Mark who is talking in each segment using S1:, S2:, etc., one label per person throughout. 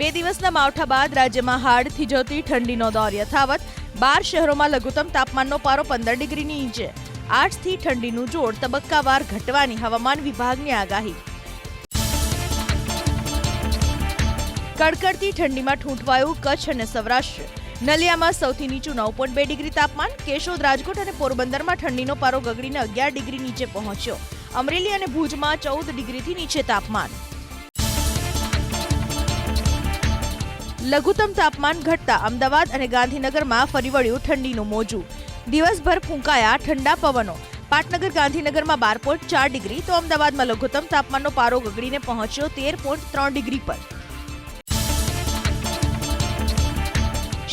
S1: બે દિવસના માવઠા બાદ રાજ્યમાં હાડ થીજવતી ઠંડીનો દોર યથાવત. બાર શહેરોમાં લઘુત્તમ તાપમાનનો પારો પંદર ડિગ્રીની નીચે આઠથી ઠંડીનું જોર તબક્કાવાર ઘટવાની હવામાન વિભાગની આગાહી. કડકડતી ઠંડીમાં ઠૂંઠવાયું કચ્છ અને સૌરાષ્ટ્ર. નલિયામાં સૌથી નીચું નવ પોઈન્ટ બે ડિગ્રી તાપમાન, કેશોદ, રાજકોટ અને પોરબંદરમાં ઠંડીનો પારો ગગડીને અગિયાર ડિગ્રી નીચે પહોંચ્યો. અમરેલી અને ભુજમાં ચૌદ ડિગ્રીથી નીચે તાપમાન. લઘુત્તમ તાપમાન ઘટતા અમદાવાદ અને ગાંધીનગરમાં ફરી વળ્યું ઠંડીનું મોજું. દિવસભર ફૂંકાયા ઠંડા પવનો. પાટનગર ગાંધીનગરમાં બાર પોઈન્ટ ચાર ડિગ્રી તો અમદાવાદમાં લઘુત્તમ તાપમાનનો પારો ગગડીને પહોંચ્યો તેર પોઈન્ટ ત્રણ ડિગ્રી પર.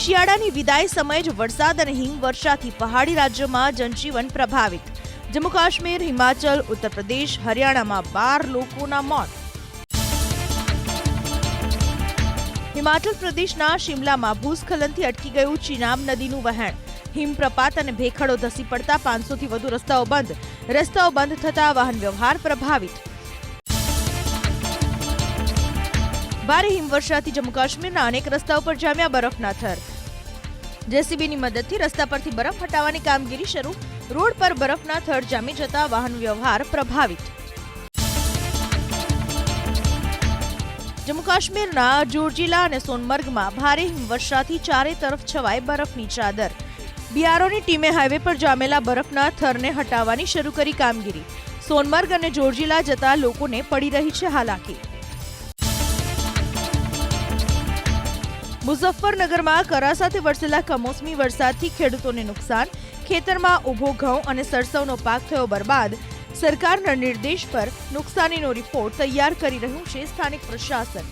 S1: શિયાળાની વિદાય સમયે જ વરસાદ અને હિમવર્ષાથી પહાડી રાજ્યોમાં જનજીવન પ્રભાવિત. જમ્મુ કાશ્મીર, હિમાચલ ઉત્તર પ્રદેશ હરિયાણામાં બાર લોકોના મોત. હિમાચલ પ્રદેશના શિમલામાં ભૂસ્ખલનથી અટકી ગયું ચિનાબ નદીનું વહેણ. હિમપ્રપાત અને ભેખડો ધસી પડતા પાંચસોથી વધુ રસ્તાઓ બંધ. રસ્તાઓ બંધ થતા વાહન વ્યવહાર પ્રભાવિત. ભારે હિમવર્ષાથી જમ્મુ કાશ્મીરના અનેક રસ્તાઓ પર જામ્યા બરફના થર. જેસીબીની મદદથી રસ્તા પરથી બરફ હટાવવાની કામગીરી શરૂ. રોડ પર બરફના થર જામી જતા વાહન વ્યવહાર પ્રભાવિત. જમ્મુ કાશ્મીરના જોર્જિલા અને સોનમર્ગમાં ભારે હિમવર્ષાથી ચારે તરફ છવાય બરફની ચાદર. બિયારોની ટીમે હાઈવે પર જામેલા બરફના થરને હટાવવાની શરૂ કરી કામગીરી. સોનમર્ગ અને જોર્જિલા જતા લોકોને પડી રહી છે હાલાકી. મુઝફ્ફરનગરમાં કરા સાથે વરસેલા કમોસમી વરસાદથી ખેડૂતોને નુકસાન. ખેતરમાં ઊભો ઘઉં અને સરસવનો પાક થયો બરબાદ. સરકારના નિર્દેશ પર નુકસાનીનો રિપોર્ટ તૈયાર કરી રહ્યું છે સ્થાનિક પ્રશાસન.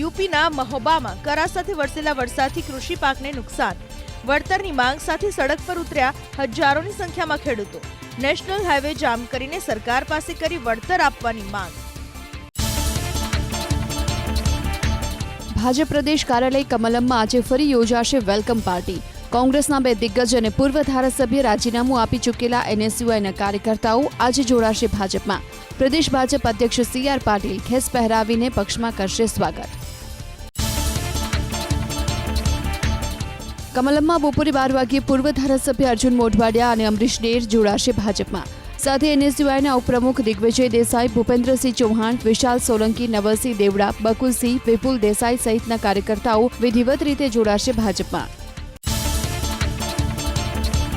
S1: યુપીના મહોબામાં કરા સાથે વરસેલા વરસાદથી કૃષિ પાકને નુકસાન. વળતરની માંગ સાથે સડક પર ઉતર્યા હજારોની સંખ્યામાં ખેડૂતો. નેશનલ હાઈવે જામ કરીને સરકાર પાસે કરી વળતર આપવાની માંગ.
S2: ભાજપ પ્રદેશ કાર્યાલય કમલમમાં આજે ફરી યોજાશે વેલકમ પાર્ટી. કોંગ્રેસના બે દિગ્ગજ અને પૂર્વ ધારાસભ્ય રાજીનામું આપી ચૂકેલા એનએસયુઆઈના કાર્યકર્તાઓ આજે જોડાશે ભાજપમાં. પ્રદેશ ભાજપ અધ્યક્ષ સી આર પાટીલ ખેસ પહેરાવીને પક્ષમાં કરશે સ્વાગત. કમલમમાં બપોરે બાર વાગ્યે પૂર્વ ધારાસભ્ય અર્જુન મોઢવાડિયા અને અમરીશ ડેર જોડાશે ભાજપમાં. સાથે એનએસયુઆઈના ઉપપ્રમુખ દિગ્વિજય દેસાઈ, ભૂપેન્દ્રસિંહ ચૌહાણ, વિશાલ સોલંકી, નવલસિંહ દેવડા, બકુલસિંહ, વિપુલ દેસાઈ સહિતના કાર્યકર્તાઓ વિધિવત રીતે જોડાશે ભાજપમાં.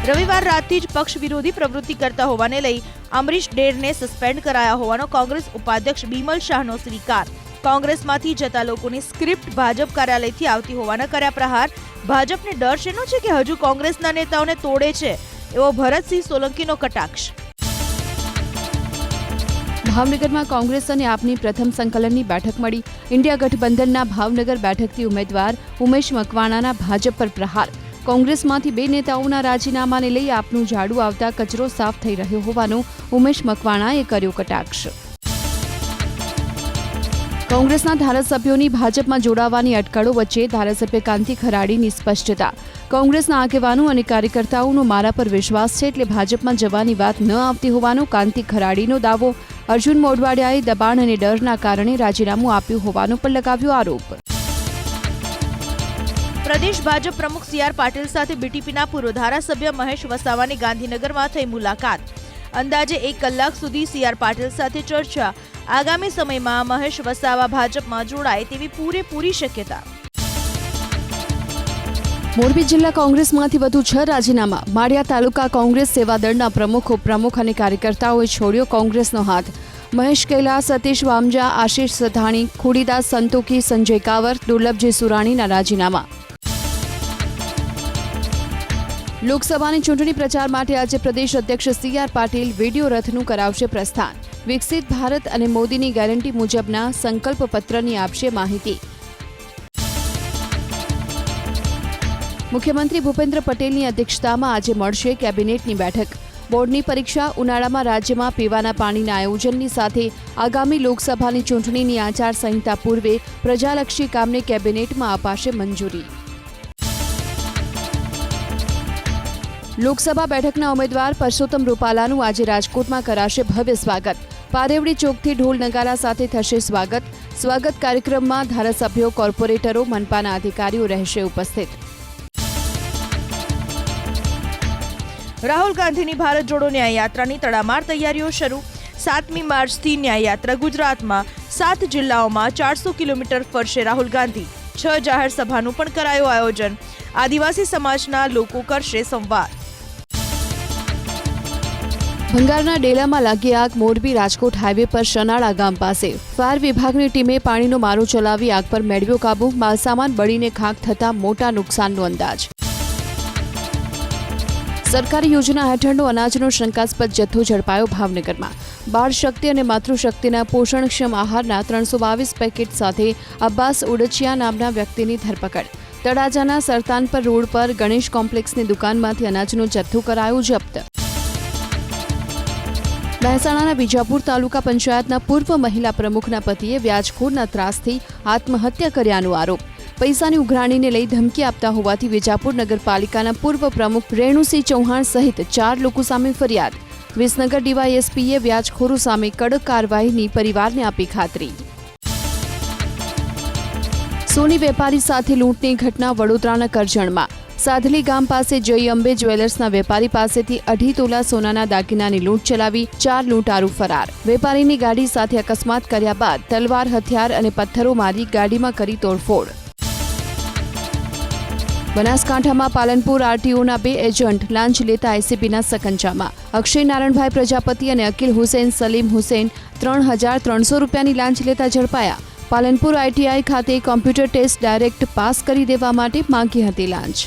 S1: રવિવાર રાતથી જ પક્ષ વિરોધી પ્રવૃત્તિ કરતા હોવાને લઈ અમરીશ ડેરને સસ્પેન્ડ કરાયા હોવાનો કોંગ્રેસ ઉપાધ્યક્ષ બિમલ શાહનો સ્વીકાર. કોંગ્રેસમાંથી જતા લોકોની સ્ક્રિપ્ટ ભાજપ કાર્યાલયથી આવતી હોવાના કર્યા પ્રહાર. ભાજપને ડર શેનો છે કે હજુ કોંગ્રેસના નેતાઓને તોડે છે? એવો ભરતસિંહ સોલંકીનો કટાક્ષ.
S2: ભાવનગરમાં કોંગ્રેસ અને આપની પ્રથમ સંકલનની બેઠક મળી. ઇન્ડિયા ગઠબંધનના ભાવનગર બેઠકથી ઉમેદવાર ઉમેશ મકવાણાના ભાજપ પર પ્રહાર. કોંગ્રેસમાંથી બે નેતાઓના રાજીનામાને લઈ આપનું ઝાડુ આવતા કચરો સાફ થઈ રહ્યો હોવાનો ઉમેશ મકવાણાએ કર્યો કટાક્ષ. કોંગ્રેસના ધારાસભ્યોની ભાજપમાં જોડાવાની અટકળો વચ્ચે ધારાસભ્ય કાંતિ ખરાડીની સ્પષ્ટતા. કોંગ્રેસના આગેવાનો અને કાર્યકર્તાઓનો મારા પર વિશ્વાસ છે એટલે ભાજપમાં જવાની વાત ન આવતી હોવાનો કાંતિ ખરાડીનો દાવો અર્જુન મોઢવાડિયાએ દબાણ અને ડરના કારણે રાજીનામું આપ્યું હોવાનો પણ લગાવ્યો આરોપ.
S1: પ્રદેશ ભાજપ પ્રમુખ સી આર પાટીલ સાથે બીટીપીના પૂર્વ ધારાસભ્ય મહેશ વસાવાની ગાંધીનગરમાં થઈ મુલાકાત. અંદાજે એક કલાક સુધી સી આર પાટીલ સાથે ચર્ચા. આગામી સમયમાં મહેશ વસાવા ભાજપમાં જોડાય તેવી પૂરેપૂરી શક્યતા.
S2: મોરબી જિલ્લા કોંગ્રેસમાંથી વધુ છ રાજીનામા. માળિયા તાલુકા કોંગ્રેસ સેવાદળના પ્રમુખ ઉપપ્રમુખ અને કાર્યકર્તાઓએ છોડ્યો કોંગ્રેસનો હાથ. મહેશ કૈલાસ, સતીશ વામજા, આશીષ સધાણી ખુડીદાસ સંતોકી સંજય કાવર, દુર્લભજી સુરાણીના રાજીનામા. લોકસભાની ચૂંટણી પ્રચાર માટે આજે પ્રદેશ અધ્યક્ષ સી આર પાટીલ વીડિયો રથનું કરાવશે પ્રસ્થાન. વિકસિત ભારત અને મોદીની ગેરંટી મુજબના સંકલ્પ પત્રની આપશે માહિતી. મુખ્યમંત્રી ભૂપેન્દ્ર પટેલની અધ્યક્ષતામાં આજે મળશે કેબિનેટની બેઠક. બોર્ડની પરીક્ષા ઉનાળામાં રાજ્યમાં પીવાના પાણીના આયોજનની સાથે આગામી લોકસભાની ચૂંટણીની આચારસંહિતા પૂર્વે પ્રજાલક્ષી કામને કેબિનેટમાં અપાશે મંજૂરી. લોકસભા બેઠકના ઉમેદવાર પરસોત્તમ રૂપાલાનું આજે રાજકોટમાં કરાશે ભવ્ય સ્વાગત. પારેવડી ચોકથી ઢોલ નગારા સાથે થશે સ્વાગત. સ્વાગત કાર્યક્રમમાં ધારાસભ્યો, કોર્પોરેટરો, મનપાના અધિકારીઓ રહેશે ઉપસ્થિત.
S1: રાહુલ ગાંધીની ભારત જોડો ન્યાય યાત્રાની તડામાર તૈયારીઓ શરૂ. સાતમી માર્ચથી ન્યાયયાત્રા ગુજરાતમાં. સાત જિલ્લાઓમાં ચારસો કિલોમીટર ફરશે રાહુલ ગાંધી. છ જાહેર સભાનું પણ કરાયું આયોજન. આદિવાસી સમાજના લોકો કરશે સંવાદ.
S2: ભંગારના ડેલામાં લાગી આગ મોરબી રાજકોટ હાઈવે પર શનાળા ગામ પાસે. ફાયર વિભાગની ટીમે પાણીનો મારો ચલાવી આગ પર મેળવ્યો કાબુ, માલસામાન બળીને ખાક થતા મોટા નુકસાનનો અંદાજ. સરકારી યોજના હેઠળનો અનાજનો શંકાસ્પદ જથ્થો ઝડપાયો ભાવનગરમાં. બાળ શક્તિ અને માતૃશક્તિના પોષણક્ષમ આહારના ત્રણસો બાવીસ પેકેટ સાથે અબ્બાસ ઉડચિયા નામના વ્યક્તિની ધરપકડ. તળાજાના સરતાનપર રોડ પર ગણેશ કોમ્પ્લેક્સની દુકાનમાંથી અનાજનો જથ્થો કરાયો જપ્ત. મહેસાણાના બીજાપુર તાલુકા પંચાયતના પૂર્વ મહિલા પ્રમુખના પતિએ વ્યાજખોરના ત્રાસથી આત્મહત્યા કર્યાનો આરોપ. પૈસાની ઉઘરાણીને લઈ ધમકી આપતા હોવાથી વિજાપુર નગરપાલિકાના પૂર્વ પ્રમુખ રેણુસિંહ ચૌહાણ સહિત ચાર લોકો સામે ફરિયાદ. વિસનગર ડીવાયએસપીએ વ્યાજખોરો સામે કડક કાર્યવાહીની પરિવારને આપી ખાતરી. સોની વેપારી સાથે લૂંટની ઘટના વડોદરાના કરજણમાં. સાધલી ગામ પાસે જય અંબે જ્વેલર્સના વેપારી પાસેથી અઢી તોલા સોનાના દાગીનાની લૂંટ ચલાવી ચાર લૂંટારૂ ફરાર. વેપારીની ગાડી સાથે અકસ્માત કર્યા બાદ તલવાર, હથિયાર અને પથ્થરો મારી ગાડીમાં કરી તોડફોડ. બનાસકાંઠામાં પાલનપુર આરટીઓના બે એજન્ટ લાંચ લેતા એસીબીના સકંજામાં. અક્ષય નારાયણભાઈ પ્રજાપતિ અને અકિલ હુસેન, સલીમ હુસેન ત્રણ હજાર ત્રણસો રૂપિયાની લાંચ લેતા ઝડપાયા. પાલનપુર આઈટીઆઈ ખાતે કોમ્પ્યુટર ટેસ્ટ ડાયરેક્ટ પાસ કરી દેવા માટે માંગી હતી લાંચ.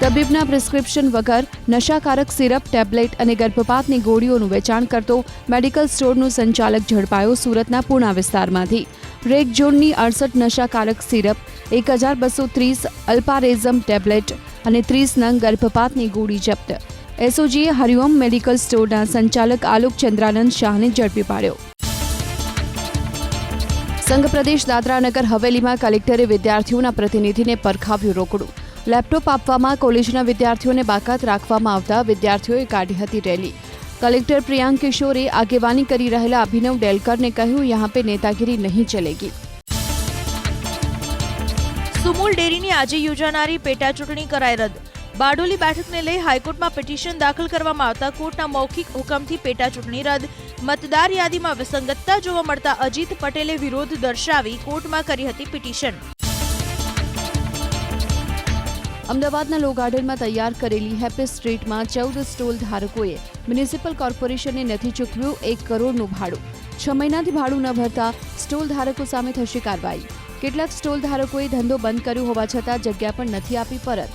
S2: તબીબના પ્રિસ્ક્રિપ્શન વગર નશાકારક સિરપ, ટેબ્લેટ અને ગર્ભપાતની ગોળીઓનું વેચાણ કરતો મેડિકલ સ્ટોરનું સંચાલક ઝડપાયો સુરતના પૂણા વિસ્તારમાંથી. રેક ઝોનની અડસઠ નશાકારક સિરપ એક હજાર બસો ત્રીસ અલ્પારેઝમ ટેબ્લેટ અને ત્રીસ નંગ ગર્ભપાતની ગોળી જપ્ત. એસઓજીએ હરિઓમ મેડિકલ સ્ટોરના સંચાલક આલોક ચંદ્રાનંદ શાહને ઝડપી પાડ્યો. સંઘ પ્રદેશ દાદરાનગર હવેલીમાં કલેક્ટરે વિદ્યાર્થીઓના પ્રતિનિધિને પરખાવ્યું રોકડું. લેપટોપ આપવામાં કોલેજના વિદ્યાર્થીઓને બાકાત રાખવામાં આવતા વિદ્યાર્થીઓએ કાઢી હતી રેલી. કલેક્ટર પ્રિયાંક કિશોરે આગેવાની કરી રહેલા અભિનવ ડેલકરને કહ્યું, યહાં પે નેતાગીરી નહીં ચલેગી.
S1: સુમુલ ડેરીની આજે યોજાનારી પેટા ચૂંટણી કરાઈ રદ. બારડોલી બેઠકને લઈ હાઈકોર્ટમાં પિટિશન દાખલ કરવામાં આવતા કોર્ટના મૌખિક હુકમથી પેટા ચૂંટણી રદ. મતદાર યાદીમાં વિસંગતતા જોવા મળતા અજીત પટેલે વિરોધ દર્શાવી કોર્ટમાં કરી હતી પિટિશન.
S2: અમદાવાદના લો ગાર્ડનમાં તૈયાર કરેલી હેપી સ્ટ્રીટમાં ચૌદ સ્ટોલ ધારકોએ મ્યુનિસિપલ કોર્પોરેશનને નથી ચૂકવ્યું, એક કરોડનું ભાડું. છ મહિનાથી ભાડું ન ભરતા સ્ટોલ ધારકો સામે થશે કાર્યવાહી. કેટલાક સ્ટોલ ધારકોએ ધંધો બંધ કર્યો હોવા છતાં જગ્યા પણ નથી આપી પરત.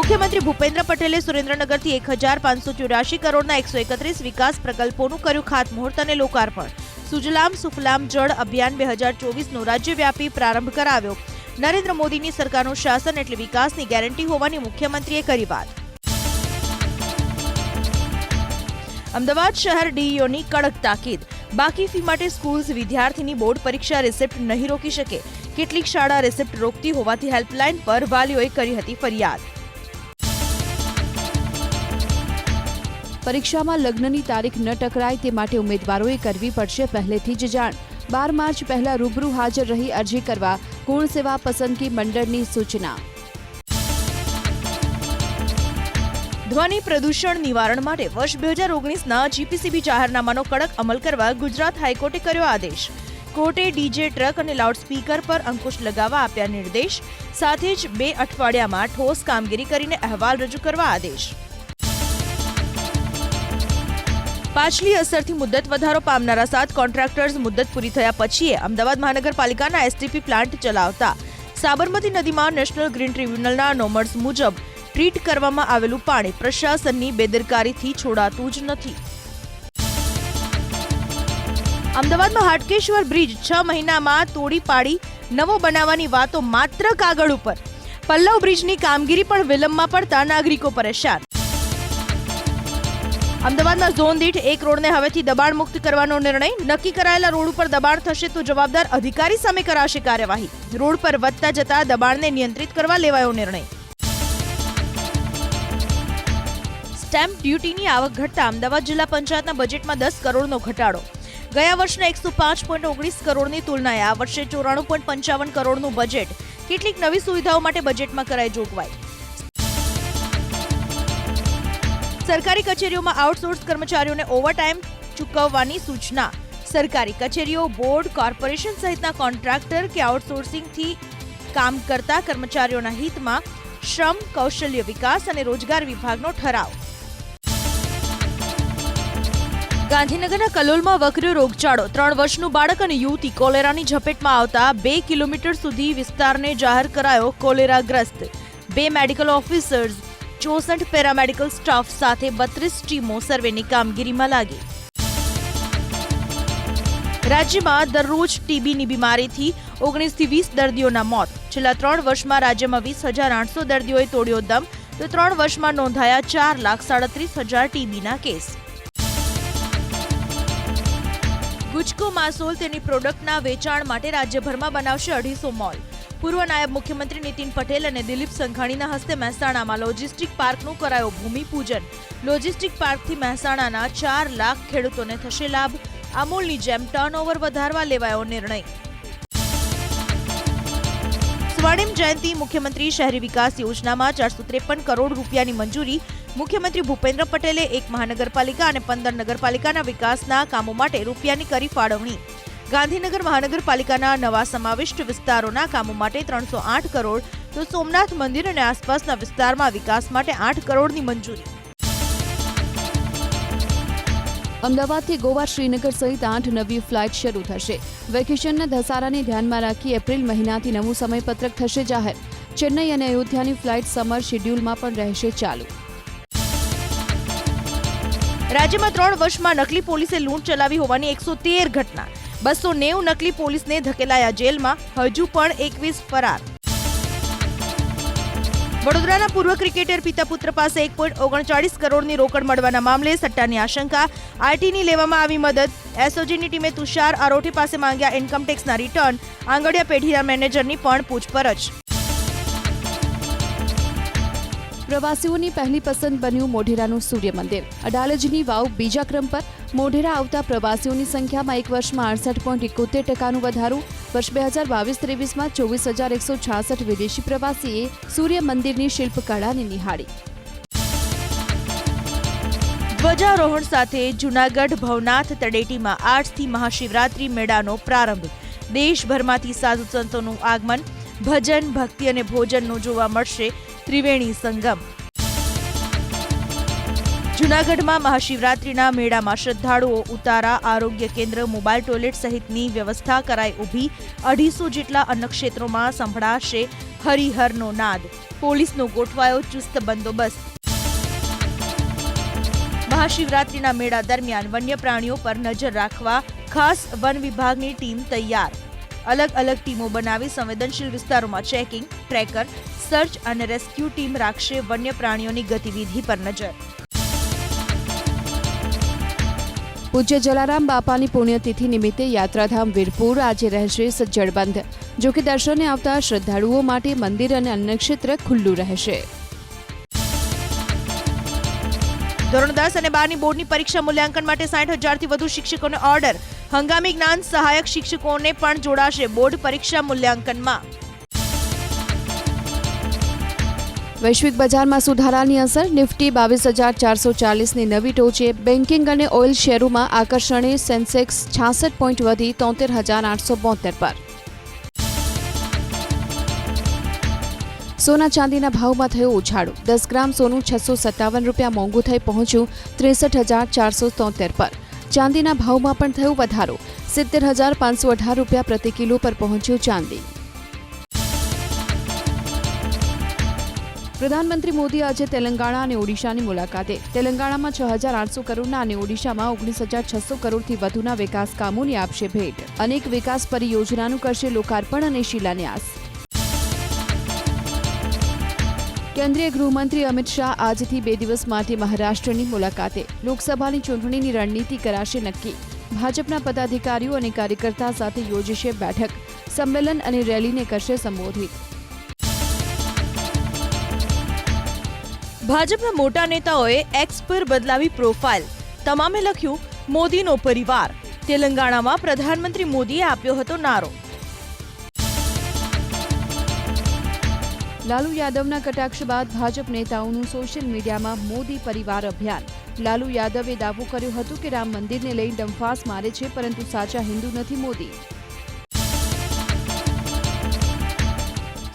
S1: મુખ્યમંત્રી ભૂપેન્દ્ર પટેલે સુરેન્દ્રનગરથી એક હજાર પાંચસો ચોરાશી કરોડના એકસો એકત્રીસ વિકાસ પ્રકલ્પોનું કર્યું ખાતમુહૂર્ત અને લોકાર્પણ. સુજલામ સુફલામ જળ અભિયાન બે હજાર ચોવીસનો રાજ્યવ્યાપી પ્રારંભ કરાવ્યો. નરેન્દ્ર મોદીની સરકારનું શાસન એટલે વિકાસની ગેરંટી હોવાની મુખ્યમંત્રીએ કરી વાત. અમદાવાદ શહેર ડીઈઓની કડક તાકીદ. બાકી ફી માટે સ્કૂલ્સ વિદ્યાર્થીની બોર્ડ પરીક્ષા રિસિપ્ટ નહીં રોકી શકે. કેટલીક શાળા રિસિપ્ટ રોકતી હોવાથી હેલ્પલાઇન પર વાલીઓએ કરી હતી ફરિયાદ.
S2: પરીક્ષામાં લગ્નની તારીખ ન ટકરાય તે માટે ઉમેદવારોએ કરવી પડશે પહેલેથી જ જાણ. બાર માર્ચ પહેલા રૂબરૂ હાજર રહી અરજી કરવા ગુણ સેવા પસંદગી મંડળની સૂચના.
S1: ધ્વનિ પ્રદૂષણ નિવારણ માટે વર્ષ બે હજાર ઓગણીસના જીપીસીબી જાહેરનામાનો કડક અમલ કરવા ગુજરાત હાઈકોર્ટે કર્યો આદેશ. કોર્ટે ડીજે, ટ્રક અને લાઉડસ્પીકર પર અંકુશ લગાવવા આપ્યા નિર્દેશ. સાથે જ બે અઠવાડિયામાં ઠોસ કામગીરી કરીને અહેવાલ રજૂ કરવા આદેશ. પાછલી અસરથી મુદ્દત વધારો પામનારા સાત કોન્ટ્રાક્ટર્સ મુદ્દત પૂરી થયા પછી અમદાવાદ મહાનગરપાલિકાના એસટીપી પ્લાન્ટ ચલાવતા. સાબરમતી નદીમાં નેશનલ ગ્રીન ટ્રિબ્યુનલના નોમર્સ મુજબ ટ્રીટ કરવામાં આવેલું પાણી પ્રશાસનની બેદરકારીથી છોડાતું જ નથી. અમદાવાદમાં હાટકેશ્વર બ્રિજ છ મહિનામાં તોડી પાડી નવો બનાવવાની વાતો માત્ર કાગળ ઉપર. પલ્લવ બ્રિજની કામગીરી પણ વિલંબમાં પડતા નાગરિકો પરેશાન. અમદાવાદમાં ઝોન દીઠ એક રોડને હવેથી દબાણ મુક્ત કરવાનો નિર્ણય. નક્કી કરાયેલા રોડ ઉપર દબાણ થશે તો જવાબદાર અધિકારી સામે કરાશે કાર્યવાહી. રોડ પર વધતા જતા દબાણને નિયંત્રિત કરવા લેવાયો નિર્ણય. સ્ટેમ્પ ડ્યુટીની આવક ઘટતા અમદાવાદ જિલ્લા પંચાયતના બજેટમાં દસ કરોડનો ઘટાડો. ગયા વર્ષના એકસો પાંચ પોઈન્ટ ઓગણીસ કરોડની તુલનાએ આ વર્ષે ચોરાણું પોઈન્ટ પંચાવન કરોડનું બજેટ. કેટલીક નવી સુવિધાઓ માટે બજેટમાં કરાઈ જોગવાઈ. સરકારી કચેરીઓમાં આઉટસોર્સ કર્મચારીઓને ઓવરટાઈમ ચૂકવવાની સૂચના. સરકારી કચેરીઓ, બોર્ડ, કોર્પોરેશન સહિતના કોન્ટ્રાક્ટર કે આઉટસોર્સિંગથી કામ કરતા કર્મચારીઓના હિતમાં શ્રમ, કૌશલ્ય વિકાસ અને રોજગાર વિભાગનો ઠરાવ. ગાંધીનગરના કલોલમાં વકર્યો રોગચાળો. ત્રણ વર્ષનું બાળક અને યુવતી કોલેરાની ઝપેટમાં આવતા બે કિલોમીટર સુધી વિસ્તારને જાહેર કરાયો કોલેરાગ્રસ્ત. બે મેડિકલ ઓફિસર્સ ચોસઠ પેરામેડિકલ સ્ટાફ સાથે બત્રીસ ટીમો સર્વેની કામગીરીમાં લાગી. રાજ્યમાં દરરોજ ટીબીની બીમારીથી ઓગણીસથી વીસ દર્દીઓના મોત. છેલ્લા ત્રણ વર્ષમાં રાજ્યમાં વીસ હજાર આઠસો દર્દીઓએ તોડ્યો દમ. તો ત્રણ વર્ષમાં નોંધાયા ચાર લાખ સાડત્રીસ હજાર ટીબીના કેસ. ગુજકો માસોલ તેની પ્રોડક્ટના વેચાણ માટે રાજ્યભરમાં બનાવશે અઢીસો મોલ. પૂર્વ નાયબ મુખ્યમંત્રી નીતિન પટેલ અને દિલીપ સંઘાણીના હસ્તે મહેસાણામાં લોજિસ્ટિક પાર્કનું કરાયો ભૂમિપૂજન. લોજિસ્ટિક પાર્કથી મહેસાણાના ચાર લાખ ખેડૂતોને થશે લાભ. અમૂલની જેમ ટર્નઓવર વધારવા લેવાયો નિર્ણય. સ્વર્ણિમ જયંતિ મુખ્યમંત્રી શહેરી વિકાસ યોજનામાં ચારસો ત્રેપન કરોડ રૂપિયાની મંજૂરી. મુખ્યમંત્રી ભૂપેન્દ્ર પટેલે એક મહાનગરપાલિકા અને પંદર નગરપાલિકાના વિકાસના કામો માટે રૂપિયાની કરી ફાળવણી. ગાંધીનગર મહાનગરપાલિકાના નવા સમાવિષ્ટ વિસ્તારોના કામો માટે ત્રણસો આઠ કરોડ તો સોમનાથ મંદિર અને આસપાસના વિસ્તારમાં વિકાસ માટે આઠ કરોડની મંજૂરી.
S2: અમદાવાદથી ગોવા શ્રીનગર સહિત આઠ નવી ફ્લાઇટ શરૂ થશે. વેકેશનના ધસારાને ધ્યાનમાં રાખી એપ્રિલ મહિનાથી નવું સમયપત્રક થશે જાહેર. ચેન્નઈ અને અયોધ્યાની ફ્લાઇટ સમર શેડ્યુલમાં પણ રહેશે ચાલુ.
S1: રાજ્યમાં ત્રણ વર્ષમાં નકલી પોલીસે લૂંટ ચલાવી હોવાની એકસો તેર ઘટના. બસો નેવું નકલી પોલીસને ધકેલાયા જેલમાં, હજુ પણ એકવીસ ફરાર. વડોદરાના પૂર્વ ક્રિકેટર પિતા પુત્ર પાસે એક પોઈન્ટ ઓગણચાળીસ કરોડની રોકડ મળવાના મામલે સટ્ટાની આશંકા. આરટીની લેવામાં આવી મદદ. એસઓજીની ટીમે તુષાર આરોઠી પાસે માંગ્યા ઇન્કમટેક્સના રિટર્ન આંગડિયા પેઢીના મેનેજરની પણ પૂછપરછ.
S2: પ્રવાસીઓની પહેલી પસંદ બન્યું મોઢેરાનું સૂર્ય મંદિર અડાલજની વાવ બીજા ક્રમ પર. મોઢેરા આવતા પ્રવાસીઓની સંખ્યામાં એક વર્ષમાં અડસઠ પોઈન્ટ એકોતેર ટકાનું વધારું. વર્ષ બે હજાર બાવીસ ત્રેવીસમાં ચોવીસ હજાર એકસો છાસઠ વિદેશી પ્રવાસીએ સૂર્ય મંદિરની શિલ્પકળાને નિહાળી.
S1: ધ્વજારોહણ સાથે જૂનાગઢ ભવનાથ તળેટીમાં આજથી મહાશિવરાત્રી મેળાનો પ્રારંભ. દેશભરમાંથી સાધુ સંતોનું આગમન. ભજન, ભક્તિ અને ભોજનનું જોવા મળશે ત્રિવેણી સંગમ. જૂનાગઢમાં મહાશિવરાત્રિના મેળામાં શ્રદ્ધાળુઓ ઉતારા આરોગ્ય કેન્દ્ર, મોબાઈલ ટોયલેટ સહિતની વ્યવસ્થા કરાઈ ઊભી. અઢીસો જેટલા અન્નક્ષેત્રોમાં સંભળાશે હરિહરનો નાદ. પોલીસનો ગોઠવાયો ચુસ્ત બંદોબસ્ત. મહાશિવરાત્રિના મેળા દરમિયાન વન્ય પ્રાણીઓ પર નજર રાખવા ખાસ વન વિભાગની ટીમ તૈયાર. અલગ અલગ ટીમો બનાવી સંવેદનશીલ વિસ્તારોમાં ચેકિંગ ટ્રેકર સર્ચ અને રેસ્ક્યુ ટીમ રાખશે વન્ય પ્રાણીઓની ગતિવિધિ પર નજર.
S2: પૂજ્ય જલારામ બાપાની પુણ્યતિથિ નિમિત્તે યાત્રાધામ વીરપુર આજે રહેશે સજ્જડ જોકે દર્શને આવતા શ્રદ્ધાળુઓ માટે મંદિર અને અન્નક્ષેત્ર ખુલ્લું રહેશે.
S1: ધોરણ દસ અને બારની બોર્ડની પરીક્ષા મૂલ્યાંકન માટે સાઠ હજારથી વધુ શિક્ષકોને ઓર્ડર. હંગામી જ્ઞાન સહાયક શિક્ષકોને પણ જોડાશે બોર્ડ પરીક્ષા મૂલ્યાંકનમાં.
S2: વૈશ્વિક બજારમાં સુધારાની અસર, નિફ્ટી બાવીસ હજાર ચારસો ચાલીસની નવી ટોચે, બેન્કિંગ અને ઓઇલ શેરોમાં આકર્ષણે સેન્સેક્સ છાસઠ પોઈન્ટ વધી તોતેર હજાર આઠસો બોતેર પર. સોના ચાંદીના ભાવમાં થયો ઉછાળો. દસ ગ્રામ સોનું છસો સત્તાવન રૂપિયા મોંઘું થઈ પહોંચ્યું ત્રેસઠ હજાર ચારસો તોતેર પર. ચાંદીના ભાવમાં પણ થયો વધારો. સિત્તેર હજાર પાંચસો અઢાર રૂપિયા પ્રતિ કિલો પર પહોંચ્યું ચાંદી. પ્રધાનમંત્રી મોદી આજે તેલંગાણા અને ઓડિશાની મુલાકાતે. તેલંગાણામાં છ હજાર આઠસો કરોડના અને ઓડિશામાં ઓગણીસ હજાર છસો કરોડથી વધુના વિકાસ કામોની આપશે ભેટ. અનેક વિકાસ પરિયોજનાનું કરશે લોકાર્પણ અને શિલાન્યાસ. કેન્દ્રીય ગૃહમંત્રી અમિત શાહ આજથી બે દિવસ માટે મહારાષ્ટ્રની મુલાકાતે. લોકસભાની ચૂંટણીની રણનીતિ કરાશે નક્કી. ભાજપના પદાધિકારીઓ અને કાર્યકર્તા સાથે યોજશે બેઠક. સંમેલન અને રેલીને કરશે સંબોધિત.
S1: ભાજપના મોટા નેતાઓએ એક્સ પર બદલાવી પ્રોફાઇલ તમામે લખ્યું, મોદીનો પરિવાર. તેલંગાણામાં પ્રધાનમંત્રી મોદીએ આપ્યો હતો નારો.
S2: લાલુ યાદવના કટાક્ષ બાદ ભાજપ નેતાઓનું સોશિયલ મીડિયામાં મોદી પરિવાર અભિયાન. લાલુ યાદવે દાવો કર્યો હતો કે રામ મંદિરને લઈ ડંફાસ મારે છે, પરંતુ સાચા હિન્દુ નથી મોદી.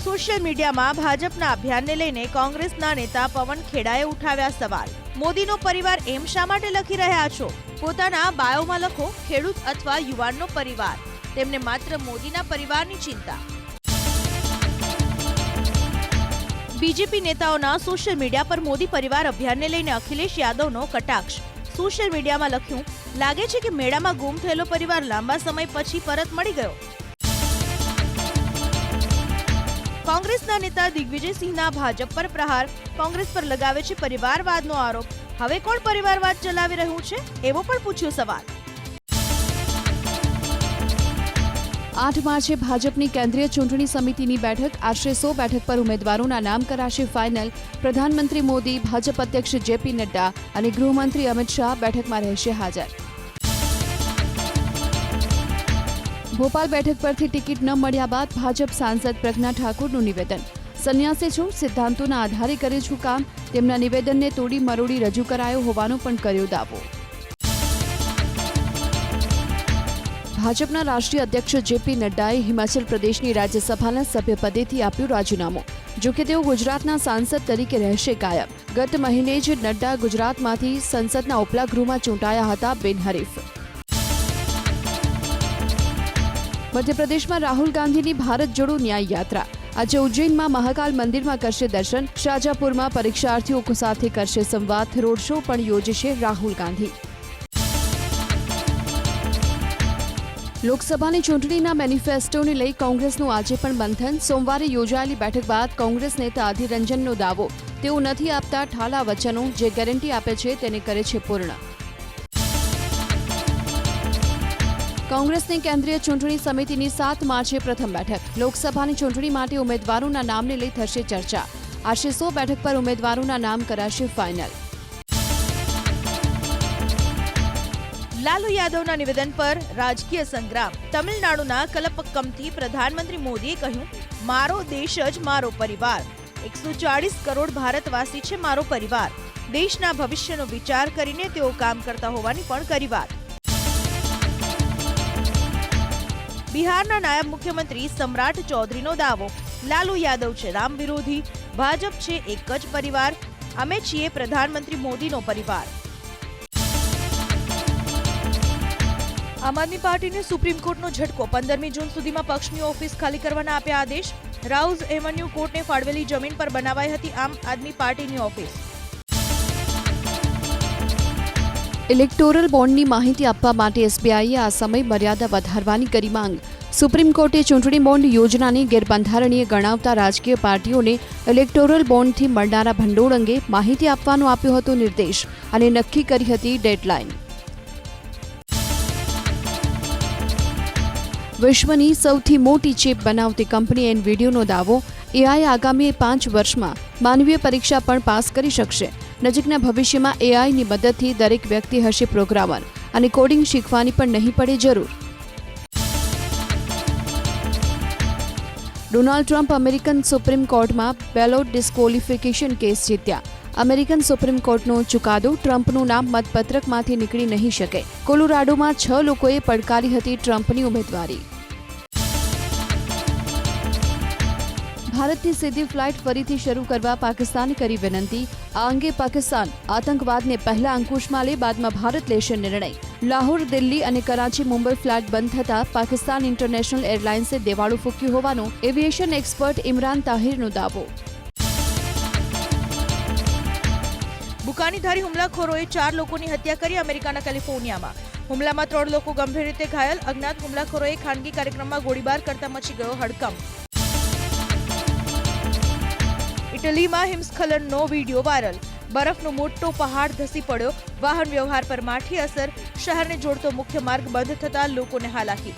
S1: સોશિયલ મીડિયામાં ભાજપના અભિયાનને લઈને કોંગ્રેસના નેતા પવન ખેડાએ ઉઠાવ્યા સવાલ. મોદીનો પરિવાર એમ શા માટે લખી રહ્યા છો? પોતાના બાયોમાં લખો, ખેડૂત અથવા યુવાનનો પરિવાર. તેમને માત્ર મોદીના પરિવારની ચિંતા. બીજેપી નેતાઓના સોશિયલ મીડિયા પર મોદી પરિવાર અભિયાનને લઈને અખિલેશ યાદવનો કટાક્ષ. સોશિયલ મીડિયામાં લખ્યું, લાગે છે કે મેળામાં ગુમ થયેલો પરિવાર લાંબા સમય પછી પરત મળી ગયો. કોંગ્રેસના નેતા દિગ્વિજયસિંહના ભાજપ પર પ્રહાર. કોંગ્રેસ પર લગાવે છે પરિવારવાદનો આરોપ. હવે કોણ પરિવારવાદ ચલાવી રહ્યું છે? એવો પણ પૂછ્યો સવાલ.
S2: આઠ માર્ચે ભાજપની કેન્દ્રીય ચૂંટણી સમિતિની બેઠક. આશરે સો બેઠક પર ઉમેદવારોના નામ કરાશે ફાઇનલ પ્રધાનમંત્રી મોદી, ભાજપ અધ્યક્ષ જેપી નડ્ડા અને ગૃહમંત્રી અમિત શાહ બેઠકમાં રહેશે હાજર. ભોપાલ બેઠક પરથી ટિકિટ ન મળ્યા બાદ ભાજપ સાંસદ પ્રજ્ઞા ઠાકુરનું નિવેદન. સંન્યાસી છું, સિદ્ધાંતોના આધારે કરે છું કામ. તેમના નિવેદનને તોડી મરોડી રજૂ કરાયો હોવાનો પણ કર્યો દાવો. ભાજપના રાષ્ટ્રીય અધ્યક્ષ જેપી નડ્ડાએ હિમાચલ પ્રદેશની રાજ્યસભાના સભ્યપદેથી આપ્યું રાજીનામું. જોકે તેઓ ગુજરાતના સાંસદ તરીકે રહેશે કાયમ ગત મહિને જ નડ્ડા ગુજરાતમાંથી સંસદના ઉપલા ગૃહમાં ચૂંટાયા હતા બિનહરીફ મધ્યપ્રદેશમાં રાહુલ ગાંધીની ભારત જોડો ન્યાય યાત્રા. આજે ઉજ્જૈનમાં મહાકાલ મંદિરમાં કરશે દર્શન. શાજાપુરમાં પરીક્ષાર્થીઓ સાથે કરશે સંવાદ. રોડ શો પણ યોજશે રાહુલ ગાંધી. લોકસભાની ચૂંટણીના મેનિફેસ્ટોને લઈ કોંગ્રેસનું આજે પણ બંધન સોમવારે યોજાયેલી બેઠક બાદ કોંગ્રેસ નેતા અધીર રંજનનો દાવો. તેઓ નથી આપતા ઠાલા વચનો, જે ગેરંટી આપે છે તેને કરે છે પૂર્ણ. કોંગ્રેસની કેન્દ્રીય ચૂંટણી સમિતિની સાત માર્ચે પ્રથમ બેઠક. લોકસભાની ચૂંટણી માટે ઉમેદવારોના નામને લઈ થશે ચર્ચા. આશરે સો બેઠક પર ઉમેદવારોના નામ કરાશે ફાઇનલ.
S1: લાલુ યાદવના નિવેદન પર રાજકીય સંગ્રામ. તમિલનાડુના કલપક્કમથી પ્રધાનમંત્રી મોદીએ કહ્યું, મારો દેશ જ મારો પરિવાર. એકસો ચાળીસ કરોડ ભારતવાસી છે મારો પરિવાર. દેશના ભવિષ્યનો વિચાર કરીને તેઓ કામ કરતા હોવાની પણ કરી વાત બિહારના નાયબ મુખ્યમંત્રી સમ્રાટ ચૌધરીનો દાવો. લાલુ યાદવ છે રામ વિરોધી. ભાજપ છે એક જ પરિવાર. અમે છીએ પ્રધાનમંત્રી મોદીનો પરિવાર. આમ આદમી પાર્ટીને સુપ્રીમ કોર્ટનો ઝટકો. પંદરમી જૂન સુધીમાં પક્ષની ઓફિસ ખાલી કરવાના આપ્યા આદેશ. રાઉઝ એવન્યુ કોર્ટને ફાળવેલી જમીન પર બનાવાઈ હતી આમ આદમી પાર્ટીની ઓફિસ.
S2: ઇલેક્ટોરલ બોન્ડની માહિતી આપવા માટે એસબીઆઈએ આ સમય મર્યાદા વધારવાની કરી માંગ. સુપ્રીમ કોર્ટે ચૂંટણી બોન્ડ યોજનાને ગેરબંધારણીય ગણાવતા રાજકીય પાર્ટીઓને ઇલેક્ટોરલ બોન્ડથી મળનારા ભંડોળ અંગે માહિતી આપવાનો આપ્યો હતો નિર્દેશ અને નક્કી કરી હતી ડેડલાઇન. વિશ્વની સૌથી મોટી ચીપ બનાવતી કંપની એનવીડિયોનો દાવો. એઆઈ આગામી પાંચ વર્ષમાં માનવીય પરીક્ષા પણ પાસ કરી શકશે. નજીકના ભવિષ્યમાં એઆઈની મદદથી દરેક વ્યક્તિ હશે પ્રોગ્રામર અને કોડિંગ શીખવાની પણ નહીં પડે જરૂર. ડોનાલ્ડ ટ્રમ્પ અમેરિકન સુપ્રીમ કોર્ટમાં બેલોટ ડિસ્કોલિફિકેશન કેસ જીત્યા. અમેરિકન સુપ્રીમ કોર્ટનો ચુકાદો ટ્રમ્પનું નામ મતપત્રકમાંથી નીકળી નહીં શકે. કોલોરાડોમાં છ લોકોએ પડકારી હતી ટ્રમ્પની ઉમેદવારી. ભારતની સીધી ફ્લાઇટ ફરીથી શરૂ કરવા પાકિસ્તાને કરી વિનંતી. આ અંગે પાકિસ્તાન આતંકવાદને પહેલા અંકુશમાં લે બાદમાં ભારત લેશે નિર્ણય. લાહોર, દિલ્હી અને કરાચી, મુંબઈ ફ્લાઇટ બંધ થતા પાકિસ્તાન ઇન્ટરનેશનલ એરલાઇન્સે દેવાળું ફૂક્યું હોવાનો એવિએશન એક્સપર્ટ ઇમરાન તાહિરનો દાવો.
S1: બુકાનીધારી હુમલાખોરોએ ચાર લોકોની હત્યા કરી અમેરિકાના કેલિફોર્નિયામાં. હુમલામાં ત્રણ લોકો ગંભીર રીતે ઘાયલ. અજ્ઞાત હુમલાખોરોએ ખાનગી કાર્યક્રમમાં ગોળીબાર કરતા મચી ગયો હડકંપ. ઇટલીમાં હિમસ્ખલનનો વીડિયો વાયરલ. બરફનો મોટો પહાડ ધસી પડ્યો. વાહન વ્યવહાર પર માઠી અસર. શહેરને જોડતો મુખ્ય માર્ગ બંધ થતા લોકોને હાલાકી.